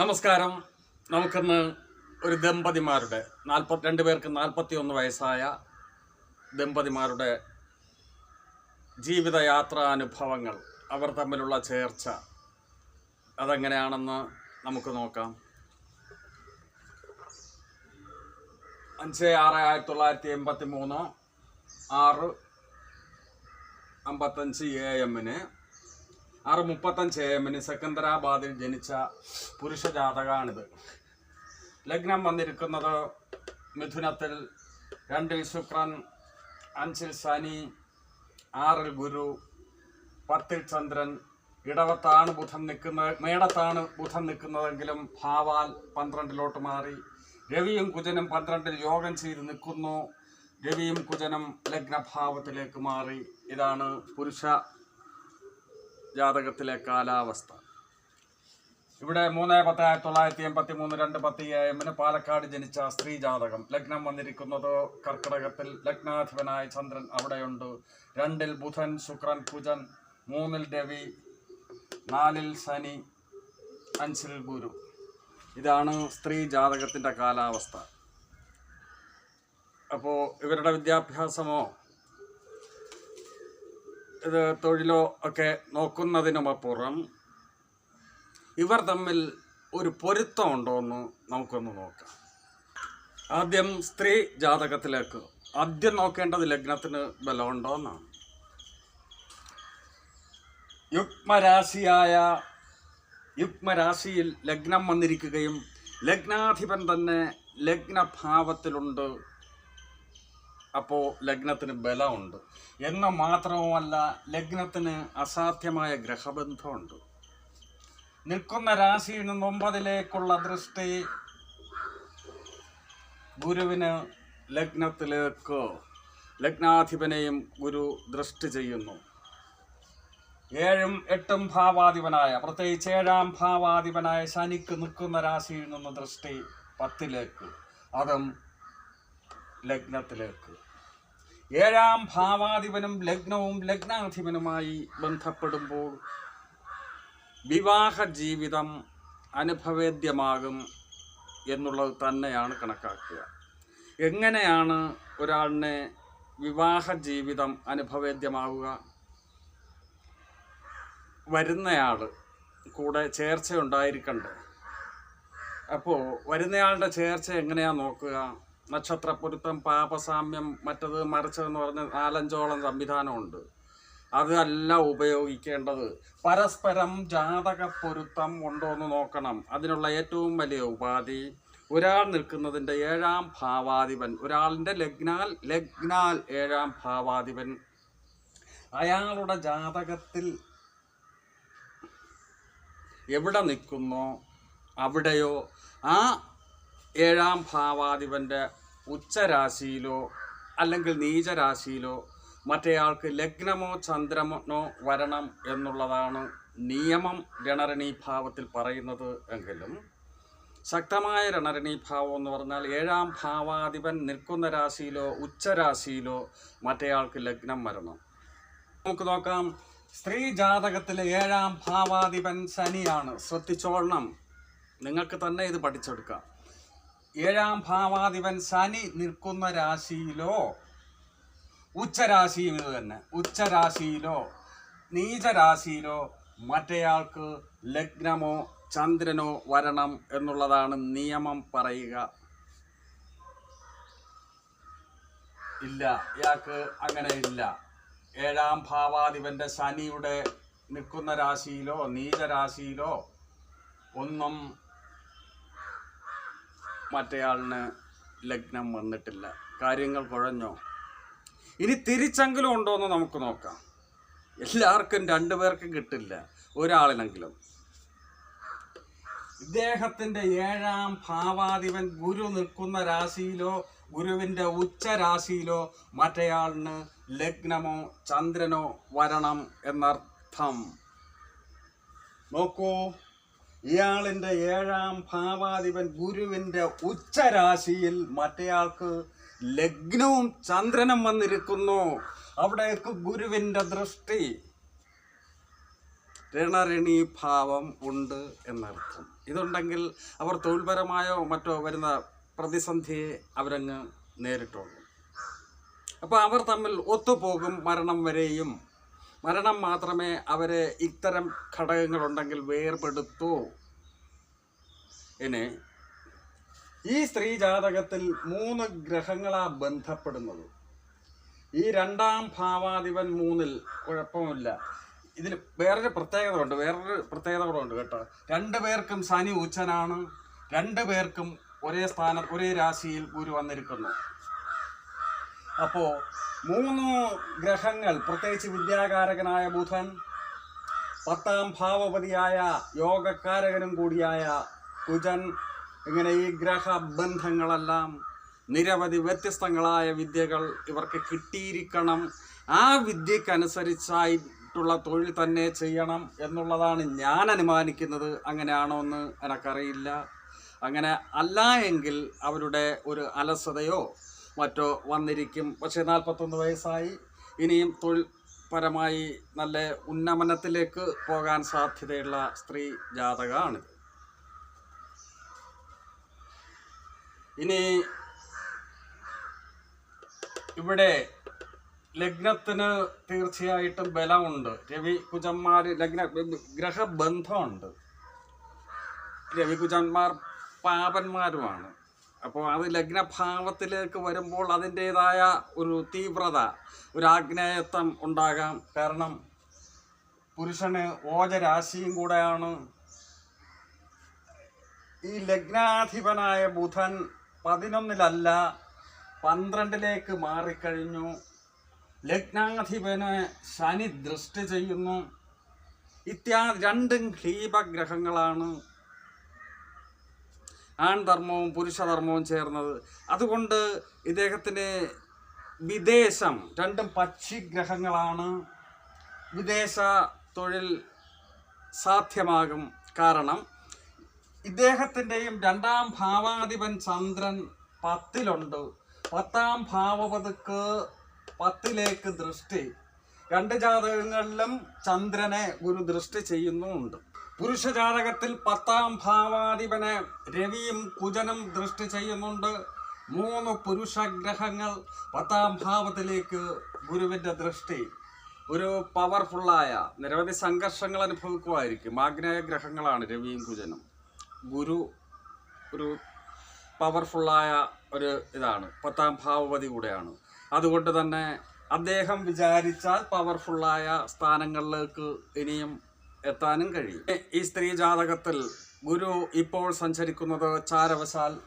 നമസ്കാരം. നമുക്കിന്ന് ഒരു ദമ്പതിമാരുടെ നാൽപ്പത്തി രണ്ട് പേർക്ക് നാൽപ്പത്തി ഒന്ന് വയസ്സായ ദമ്പതിമാരുടെ ജീവിതയാത്രാനുഭവങ്ങൾ അവർ തമ്മിലുള്ള ചേർച്ച അതെങ്ങനെയാണെന്ന് നമുക്ക് നോക്കാം. അഞ്ച് ആറ് ആയിരത്തി തൊള്ളായിരത്തി എൺപത്തി മൂന്ന് ആറ് അമ്പത്തഞ്ച് എ എമ്മിന് ആറ് മുപ്പത്തഞ്ച് എമ്മിന് സെക്കന്ദരാബാദിൽ ജനിച്ച പുരുഷ ജാതകമാണിത് ലഗ്നം വന്നിരിക്കുന്നത് മിഥുനത്തിൽ രണ്ടിൽ ശുക്രൻ അഞ്ചിൽ ശനി ആറിൽ ഗുരു പത്തിൽ ചന്ദ്രൻ. ഇടവത്താണ് ബുധൻ നിൽക്കുന്നത് മേടത്താണ് ബുധൻ നിൽക്കുന്നതെങ്കിലും ഭാവാൽ പന്ത്രണ്ടിലോട്ട് മാറി. രവിയും കുജനും പന്ത്രണ്ടിൽ യോഗം ചെയ്ത് നിൽക്കുന്നു. രവിയും കുജനും ലഗ്നഭാവത്തിലേക്ക് മാറി. ഇതാണ് പുരുഷ ജാതകത്തിലെ കാലാവസ്ഥ. ഇവിടെ മൂന്ന് പത്ത് ആയിരത്തി തൊള്ളായിരത്തി എൺപത്തി മൂന്ന് രണ്ട് പത്ത് എമ്മിന് പാലക്കാട് ജനിച്ച സ്ത്രീ ജാതകം. ലഗ്നം വന്നിരിക്കുന്നത് കർക്കിടകത്തിൽ ലഗ്നാധിപനായ ചന്ദ്രൻ അവിടെയുണ്ട്. രണ്ടിൽ ബുധൻ ശുക്രൻ കുജൻ മൂന്നിൽ രവി നാലിൽ ശനി അഞ്ചിൽ ഗുരു. ഇതാണ് സ്ത്രീ ജാതകത്തിന്റെ കാലാവസ്ഥ. അപ്പോൾ ഇവരുടെ വിദ്യാഭ്യാസമോ തൊഴിലോ ഒക്കെ നോക്കുന്നതിനുമപ്പുറം ഇവർ തമ്മിൽ ഒരു പൊരുത്തമുണ്ടോ എന്ന് നമുക്കൊന്ന് നോക്കാം. ആദ്യം സ്ത്രീ ജാതകത്തിലേക്ക്. ആദ്യം നോക്കേണ്ടത് ലഗ്നത്തിന് ബലമുണ്ടോ എന്നാണ് യുഗ്മരാശിയായ യുഗ്മരാശിയിൽ ലഗ്നം വന്നിരിക്കുകയും ലഗ്നാധിപൻ തന്നെ ലഗ്നഭാവത്തിലുണ്ട് അപ്പോൾ ലഗ്നത്തിന് ബലമുണ്ട്. എന്ന് മാത്രവുമല്ല ലഗ്നത്തിന് അസാധ്യമായ ഗ്രഹബന്ധമുണ്ട്. നിൽക്കുന്ന രാശിയിൽ നിന്ന് ഒമ്പതിലേക്കുള്ള ദൃഷ്ടി ഗുരുവിന് ലഗ്നത്തിലേക്ക്. ലഗ്നാധിപനെയും ഗുരു ദൃഷ്ടി ചെയ്യുന്നു. ഏഴും എട്ടും ഭാവാധിപനായ പ്രത്യേകിച്ച് ഏഴാം ഭാവാധിപനായ ശനിക്ക് നിൽക്കുന്ന രാശിയിൽ നിന്ന് ദൃഷ്ടി പത്തിലേക്ക് അതും ലഗ്നത്തിലേക്ക്. ഏഴാം ഭാവാധിപനും ലഗ്നവും ലഗ്നാധിപനുമായി ബന്ധപ്പെടുമ്പോൾ വിവാഹ ജീവിതം അനുഭവേദ്യമാകും എന്നുള്ളത് തന്നെയാണ് കണക്കാക്കുക. എങ്ങനെയാണ് ഒരാളിനെ വിവാഹ ജീവിതം അനുഭവേദ്യമാവുക? വരുന്നയാൾ കൂടെ ചേർച്ച ഉണ്ടായിരിക്കണ്ടേ അപ്പോൾ വരുന്നയാളുടെ ചേർച്ച എങ്ങനെയാ നോക്കുക? നക്ഷത്രപ്പൊരുത്തം പാപസാമ്യം മറ്റത് മറിച്ചതെന്ന് പറഞ്ഞ നാലഞ്ചോളം സംവിധാനമുണ്ട്. അതല്ല ഉപയോഗിക്കേണ്ടത്. പരസ്പരം ജാതക പൊരുത്തം ഉണ്ടോ എന്ന് നോക്കണം. അതിനുള്ള ഏറ്റവും വലിയ ഉപാധി ഒരാൾ നിൽക്കുന്നതിന്റെ ഏഴാം ഭാവാധിപൻ ഒരാളിന്റെ ലഗ്നാൽ ലഗ്നാൽ ഏഴാം ഭാവാധിപൻ. അയാളുടെ ജാതകത്തിൽ എവിടെ നിൽക്കുന്നോ അവിടെയോ ആ ഏഴാം ഭാവാധിപന്റെ ഉച്ചരാശിയിലോ അല്ലെങ്കിൽ നീചരാശിയിലോ മറ്റേയാൾക്ക് ലഗ്നമോ ചന്ദ്രമോ വരണം എന്നുള്ളതാണ് നിയമം രണരണീഭാവത്തിൽ പറയുന്നത് എങ്കിലും ശക്തമായ രണരണീഭാവം എന്ന് പറഞ്ഞാൽ ഏഴാം ഭാവാധിപൻ നിൽക്കുന്ന രാശിയിലോ ഉച്ചരാശിയിലോ മറ്റേയാൾക്ക് ലഗ്നം വരണം. നമുക്ക് നോക്കാം. സ്ത്രീ ജാതകത്തിലെ ഏഴാം ഭാവാധിപൻ ശനിയാണ്. ശ്രദ്ധിച്ചോളണം. നിങ്ങൾക്ക് തന്നെ ഇത് പഠിച്ചെടുക്കാം. ഏഴാം ഭാവാധിപൻ ശനി നിൽക്കുന്ന രാശിയിലോ ഉച്ചരാശിയും ഇത് തന്നെ. ഉച്ചരാശിയിലോ നീചരാശിയിലോ മറ്റേയാൾക്ക് ലഗ്നമോ ചന്ദ്രനോ വരണം എന്നുള്ളതാണ് നിയമം പറയുക. ഇല്ല ഇയാൾക്ക് അങ്ങനെ ഇല്ല. ഏഴാം ഭാവാധിപന്റെ ശനിയുടെ നിൽക്കുന്ന രാശിയിലോ നീചരാശിയിലോ ഒന്നും മറ്റേയാളിന് ലഗ്നം വന്നിട്ടില്ല. കാര്യങ്ങൾ കുഴഞ്ഞോ? ഇനി തിരിച്ചെങ്കിലും ഉണ്ടോ എന്ന് നമുക്ക് നോക്കാം. എല്ലാവർക്കും രണ്ടു രണ്ടുപേർക്കും കിട്ടില്ല. ഒരാളിനെങ്കിലും. ഇദ്ദേഹത്തിന്റെ ഏഴാം ഭാവാധിപൻ ഗുരു നിൽക്കുന്ന രാശിയിലോ ഗുരുവിന്റെ ഉച്ച രാശിയിലോ മറ്റേയാളിന് ലഗ്നമോ ചന്ദ്രനോ വരണം എന്നർത്ഥം. നോക്കൂ. ഇയാളിന്റെ ഏഴാം ഭാവാധിപൻ ഗുരുവിന്റെ ഉച്ചരാശിയിൽ മറ്റേയാൾക്ക് ലഗ്നവും ചന്ദ്രനും വന്നിരിക്കുന്നു. അവിടേക്ക് ഗുരുവിന്റെ ദൃഷ്ടി. രണരണി ഭാവം ഉണ്ട് എന്നർത്ഥം. ഇതുണ്ടെങ്കിൽ അവർ തൊഴിൽപരമായോ മറ്റോ വരുന്ന പ്രതിസന്ധിയെ അവരങ്ങ് നേരിട്ടുള്ളൂ അപ്പോൾ അവർ തമ്മിൽ ഒത്തുപോകും മരണം വരെയും. മരണം മാത്രമേ അവരെ ഇത്തരം ഘടകങ്ങളുണ്ടെങ്കിൽ വേർപെടുത്തൂ. ഇനി ഈ സ്ത്രീ ജാതകത്തിൽ മൂന്ന് ഗ്രഹങ്ങളാ ബന്ധപ്പെടുന്നത്. ഈ രണ്ടാം ഭാവാധിപൻ മൂന്നിൽ കുഴപ്പമില്ല. ഇതിൽ വേറൊരു പ്രത്യേകത ഉണ്ട് വേറൊരു പ്രത്യേകത കൂടെ ഉണ്ട് കേട്ടോ. രണ്ടു പേർക്കും ശനി ഉച്ചനാണ്. രണ്ടു പേർക്കും ഒരേ സ്ഥാനം ഒരേ രാശിയിൽ ഗുരു വന്നിരിക്കുന്നു. അപ്പോ മൂന്ന് ഗ്രഹങ്ങൾ പ്രത്യേകിച്ച് വിദ്യാകാരകനായ ബുധൻ പത്താം ഭാവപതിയായ യോഗക്കാരകനും കൂടിയായ കുജൻ ഇങ്ങനെ ഈ ഗ്രഹബന്ധങ്ങളെല്ലാം നിരവധി വ്യത്യസ്തങ്ങളായ വിദ്യകൾ ഇവർക്ക് കിട്ടിയിരിക്കണം. ആ വിദ്യക്കനുസരിച്ചായിട്ടുള്ള തൊഴിൽ തന്നെ ചെയ്യണം എന്നുള്ളതാണ് ഞാൻ അനുമാനിക്കുന്നത്. അങ്ങനെയാണോ എന്ന് എനക്കറിയില്ല. അങ്ങനെ അല്ല എങ്കിൽ അവരുടെ ഒരു അലസതയോ മറ്റോ വന്നിരിക്കും. പക്ഷേ നാൽപ്പത്തൊന്ന് വയസ്സായി. ഇനിയും തൊഴിൽ പരമായി നല്ല ഉന്നമനത്തിലേക്ക് പോകാൻ സാധ്യതയുള്ള സ്ത്രീ ജാതകമാണിത് ഇനി ഇവിടെ ലഗ്നത്തിന് തീർച്ചയായിട്ടും ബലമുണ്ട്. രവി കുജന്മാർ ലഗ്ന ഗ്രഹബന്ധമുണ്ട്. രവികുജന്മാർ പാപന്മാരുമാണ്. അപ്പോൾ അത് ലഗ്നഭാവത്തിലേക്ക് വരുമ്പോൾ അതിന്റേതായ ഒരു തീവ്രത ഒരു ആഗ്നേയത്വം ഉണ്ടാകാം. കാരണം പുരുഷന് ഓജരാശിയും കൂടെയാണ്. ഈ ലഗ്നാധിപനായ ബുധൻ പതിനൊന്നിലല്ല പന്ത്രണ്ടിലേക്ക് മാറിക്കഴിഞ്ഞു. ലഗ്നാധിപന് ശനി ദൃഷ്ടി ചെയ്യുന്നു. ഇത്യാദി രണ്ടും ഹ്ലീപഗ്രഹങ്ങളാണ് ആൺധർമ്മവും പുരുഷധർമ്മവും ചേർന്നത്. അതുകൊണ്ട് ഇദ്ദേഹത്തിന് വിദേശം രണ്ടും പക്ഷിഗ്രഹങ്ങളാണ് വിദേശ തൊഴിൽ സാധ്യമാകും കാരണം ഇദ്ദേഹത്തിന്റെയും രണ്ടാം ഭാവാധിപൻ ചന്ദ്രൻ പത്തിലുണ്ട്. പത്താം ഭാവപതുക്ക് പത്തിലേക്ക് ദൃഷ്ടി. രണ്ട് ജാതകങ്ങളിലും ചന്ദ്രനെ ഗുരു ദൃഷ്ടി ചെയ്യുന്നുമുണ്ട്. പുരുഷ ജാതകത്തിൽ പത്താം ഭാവാധിപനെ രവിയും കുജനും ദൃഷ്ടി ചെയ്യുന്നുണ്ട്. മൂന്ന് പുരുഷഗ്രഹങ്ങൾ പത്താം ഭാവത്തിലേക്ക് ഗുരുവിന്റെ ദൃഷ്ടി. ഒരു പവർഫുള്ളായ നിരവധി സംഘർഷങ്ങൾ അനുഭവിക്കുമായിരിക്കും. ആഗ്നേയ ഗ്രഹങ്ങളാണ് രവിയും കുജനും. ഗുരു ഒരു പവർഫുള്ളായ ഒരു ഇതാണ്. പത്താം ഭാവപതി കൂടെയാണ്. അതുകൊണ്ട് തന്നെ അദ്ദേഹം വിചാരിച്ചാൽ പവർഫുള്ളായ സ്ഥാനങ്ങളിലേക്ക് ഇനിയും എത്താനും കഴിയും. ഈ സ്ത്രീ ജാതകത്തിൽ ഗുരു ഇപ്പോൾ സഞ്ചരിക്കുന്നത് ചാരവശാൽ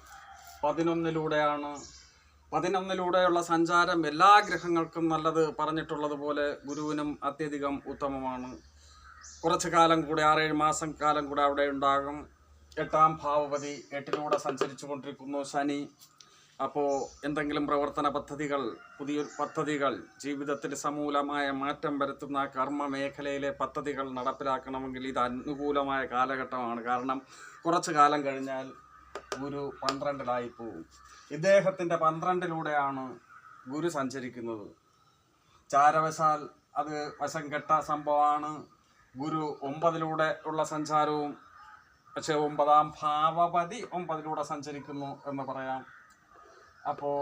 പതിനൊന്നിലൂടെയാണ്. പതിനൊന്നിലൂടെയുള്ള സഞ്ചാരം എല്ലാ ഗ്രഹങ്ങൾക്കും നല്ലത് പറഞ്ഞിട്ടുള്ളതുപോലെ ഗുരുവിനും അത്യധികം ഉത്തമമാണ്. കുറച്ച് കാലം കൂടെ ആറേഴ് മാസം കാലം കൂടെ അവിടെ ഉണ്ടാകും. എട്ടാം ഭാവപതി എട്ടിലൂടെ സഞ്ചരിച്ചു കൊണ്ടിരിക്കുന്നു ശനി. അപ്പോൾ എന്തെങ്കിലും പ്രവർത്തന പദ്ധതികൾ പുതിയ പദ്ധതികൾ ജീവിതത്തിൽ സമൂലമായ മാറ്റം വരുത്തുന്ന കർമ്മ മേഖലയിലെ പദ്ധതികൾ നടപ്പിലാക്കണമെങ്കിൽ ഇത് അനുകൂലമായ കാലഘട്ടമാണ്. കാരണം കുറച്ച് കാലം കഴിഞ്ഞാൽ ഗുരു പന്ത്രണ്ടിലായി പോവും. ഇദ്ദേഹത്തിന്റെ പന്ത്രണ്ടിലൂടെയാണ് ഗുരു സഞ്ചരിക്കുന്നത്. ചാരവശാൽ അത് വശം കെട്ട സംഭവമാണ്. ഗുരു ഒമ്പതിലൂടെ ഉള്ള സഞ്ചാരവും പക്ഷേ ഒമ്പതാം ഭാവപതി ഒമ്പതിലൂടെ സഞ്ചരിക്കുന്നു എന്ന് പറയാം. അപ്പോൾ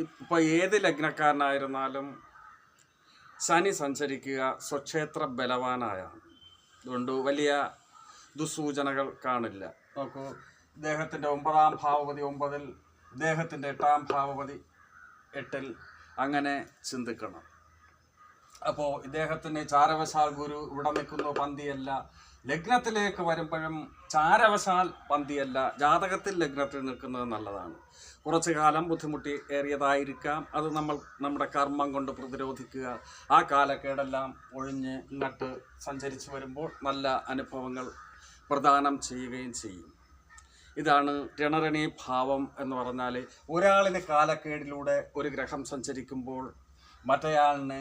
ഇപ്പോൾ ഏത് ലഗ്നക്കാരനായിരുന്നാലും ശനി സഞ്ചരിക്കുക സ്വക്ഷേത്ര ബലവാനായാണ്. അതുകൊണ്ട് വലിയ ദുസൂചനകൾ കാണില്ല. നോക്കൂ ദേഹത്തിന്റെ ഒമ്പതാം ഭാവപതി ഒമ്പതിൽ ദേഹത്തിന്റെ എട്ടാം ഭാവപതി എട്ടിൽ അങ്ങനെ ചിന്തിക്കണം. അപ്പോൾ ഇദ്ദേഹത്തിന് ചാരവശാൽ ഗുരു ഇവിടെ നിൽക്കുന്നു പന്തിയല്ല. ലഗ്നത്തിലേക്ക് വരുമ്പോഴും ചാരവശാൽ പന്തിയല്ല. ജാതകത്തിൽ ലഗ്നത്തിൽ നിൽക്കുന്നത് നല്ലതാണ്. കുറച്ചു കാലം ബുദ്ധിമുട്ടി ഏറിയതായിരിക്കാം. അത് നമ്മൾ നമ്മുടെ കർമ്മം കൊണ്ട് പ്രതിരോധിക്കുക. ആ കാലക്കേടെല്ലാം ഒഴിഞ്ഞ് ഇങ്ങോട്ട് സഞ്ചരിച്ചു വരുമ്പോൾ നല്ല അനുഭവങ്ങൾ പ്രദാനം ചെയ്യുകയും ചെയ്യും. ഇതാണ് രണരണി ഭാവം എന്ന് പറഞ്ഞാൽ ഒരാളിന് കാലക്കേടിലൂടെ ഒരു ഗ്രഹം സഞ്ചരിക്കുമ്പോൾ മറ്റേയാളിന്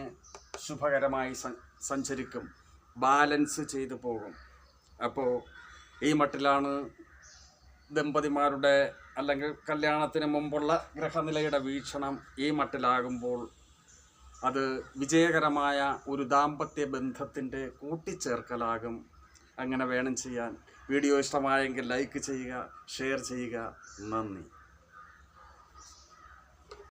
ശുഭകരമായി സഞ്ചരിക്കും. ബാലൻസ് ചെയ്തു പോകും. അപ്പോൾ ഈ മട്ടിലാണ് ദമ്പതിമാരുടെ അല്ലെങ്കിൽ കല്യാണത്തിന് മുമ്പുള്ള ഗ്രഹനിലയുടെ വീക്ഷണം ഈ മട്ടിലാകുമ്പോൾ അത് വിജയകരമായ ഒരു ദാമ്പത്യ ബന്ധത്തിന്റെ കൂട്ടിച്ചേർക്കലാകും. അങ്ങനെ വേണം ചെയ്യാൻ. വീഡിയോ ഇഷ്ടമായെങ്കിൽ ലൈക്ക് ചെയ്യുക ഷെയർ ചെയ്യുക. നന്ദി.